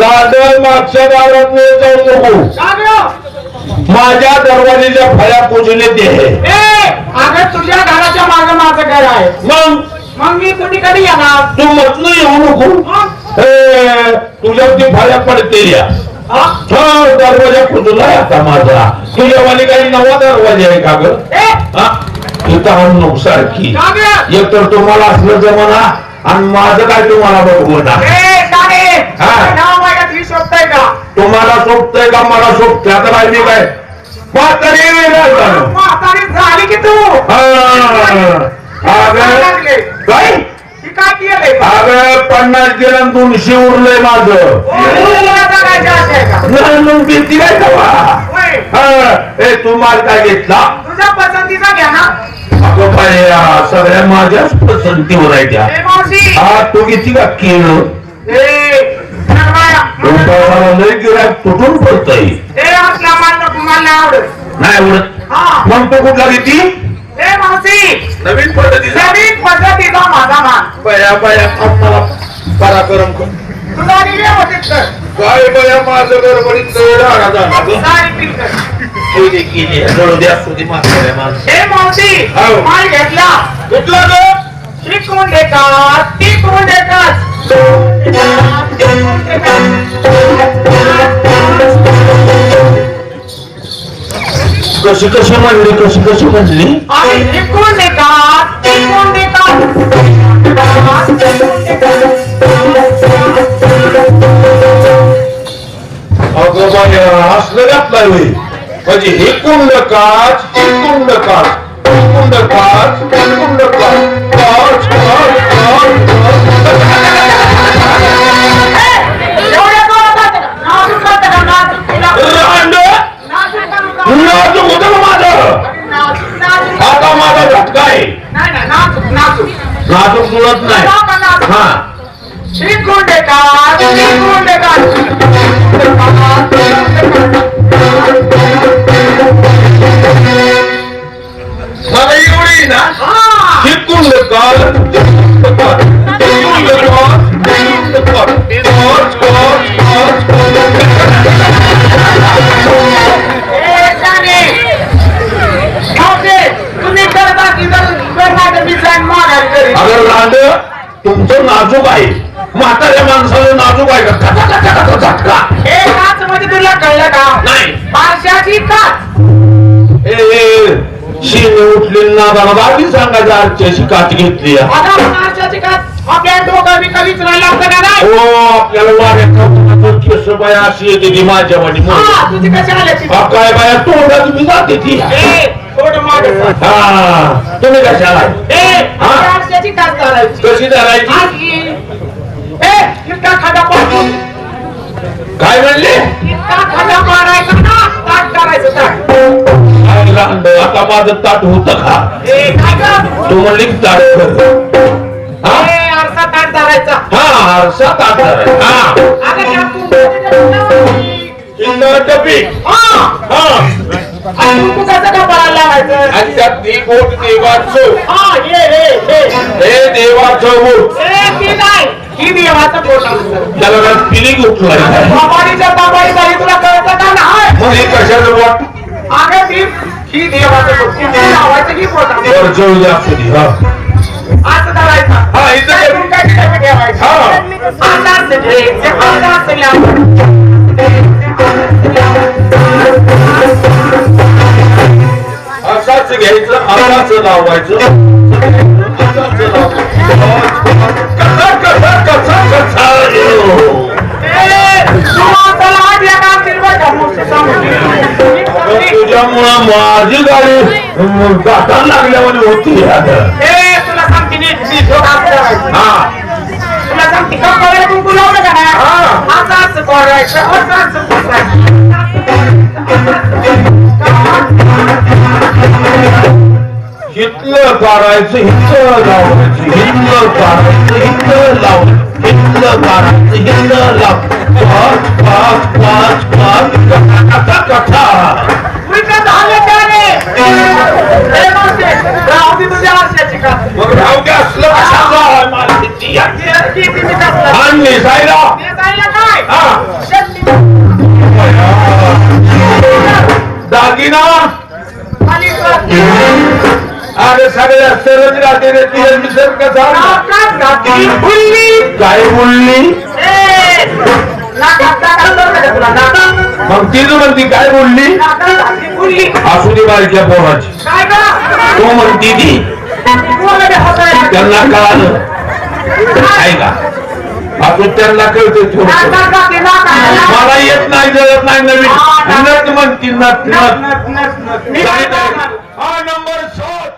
रांडल मागच्या दारात जाऊ नको? माझ्या दरवाजेच्या फळ्या पूजले ते अगं तुझ्या घराच्या मागे माझं घर आहे. मग? मग मी कुणी कधी येणार? तू म्हटलं येऊ नको. तुझ्या ती फळ्या पडते या. दरवाजा फुटलाय आता माझा. तुझ्यावाली काही नवा दरवाजा आहे का ग? हा? आणू सारखी? एक तर तुम्हाला असलं जमाना आणि माझं काय तुम्हाला बघू ना तुम्हाला सोबतंय का? मला सोबतंय आता काय? मी काय म्हातारी झालो. की तू. हा. काय अगं, पन्नास गेला दोनशे उरलंय माझं. तुला जगायचं असेल का? नाही, मग भीती काय तेव्हा होय. हा, ए तू माल काय घेतला? तुझ्या पसंतीचा घ्या ना. अगं बाई, या सगळ्या माझ्याच पसंतीवर आहे त्या. हा तू किती का नरमाया. तुमचा लय गिराक तुटून पडतय. नाही आवडत. हा. मग तो कुठला किती नवीन पद्धतीचा नवीन पद्धतीचा माझा मान. बया बया मला. पराक्रम कर तुला काय बया माझं गडबडीत झाला केली म्हाताऱ्या मावशी हो. माल घेतला. कुठला ग. त्रिकोण देतात त्रिकोण देतात. कशी कशी म्हणली कशी कशी म्हणली आणि त्रिकोण देतात त्रिकोण देतात. म्हणजे हे कुंड काच हे कुंड काच कुंड काच कुंड काच. काच काच काच एवढ्या जोरात नाचून जातं का? नाचून तुला- रांड नाचून कुंड काच काच काच काच अगर लांड तुमचं नाजूक आहे म्हाताऱ्या माणसाला नाजूक आहे का झटका ए, काच म्हणजे तुला कळलं का नाही माशाची काच ए, ए शिने उठली नादाला बाबी सांगायची काच घेतली आपल्या डोकं बी कधीच राहिलं असतं का नाही? हो आपल्याला वाऱ्या केस बाया अशी येते ती माझ्या म्हणे हा, तुझी कशी आल्याची? काय बाया तोंडा तुम्ही जाते ती. ए, थोडं मागं सर. हा तुम्ही कशाला? ए, हा. माशाची काच धरायची. कशी धरायची? आज. ए, इतका खडा पाडून काय म्हणले? इतका खडा पाडायचा. आता माझं ताट होत का? तू म्हणली की ताट हा? आरसा ताट धरायचा. हा आरसा ताट. हा. हा, हा. आणि का त्यात ती बोट देवाचं. हा, देवाचं बोट. ही देवाचं. त्याला बाबाडीच्या बाबाडीचा हे तुला कळतं का नाही? मग हे कशाचं बोट अगं, ती ही देवाचं पोट. ती लावायचं की पोटात? वर जळू द्या असू हा असं धरायचं. हा, इथं काय ठेवायचं. हा असं असं घ्यायचं, असं माझी गाडी गाठायला लागल्यावर होती तुला सांगते हो, करायचं. हा तुला सांगते, कंबरेला कुंकू लावलं का नाही? हा. असं असं करायचं, करायचं. हितलं हितलं लावायचं हितलं काढायचं हितलं लावायचं हितलं काढायचं हितलं लाव पाच पाच पाच पाच कथा कथा कथा रावगे असलं कशाला आणि दागिना अरे सगळ्या सरज राहते रे ती विसर कसा काय बोलली? मग तीच म्हणती काय बोलली असू दे बारीकल्या पोराची तो म्हणती ती त्यांना कळालं. आहे का? असू त्यांना कळते. मला येत नाही जळत नाही नवीन. नट म्हणती नट नट. नंबर शोध.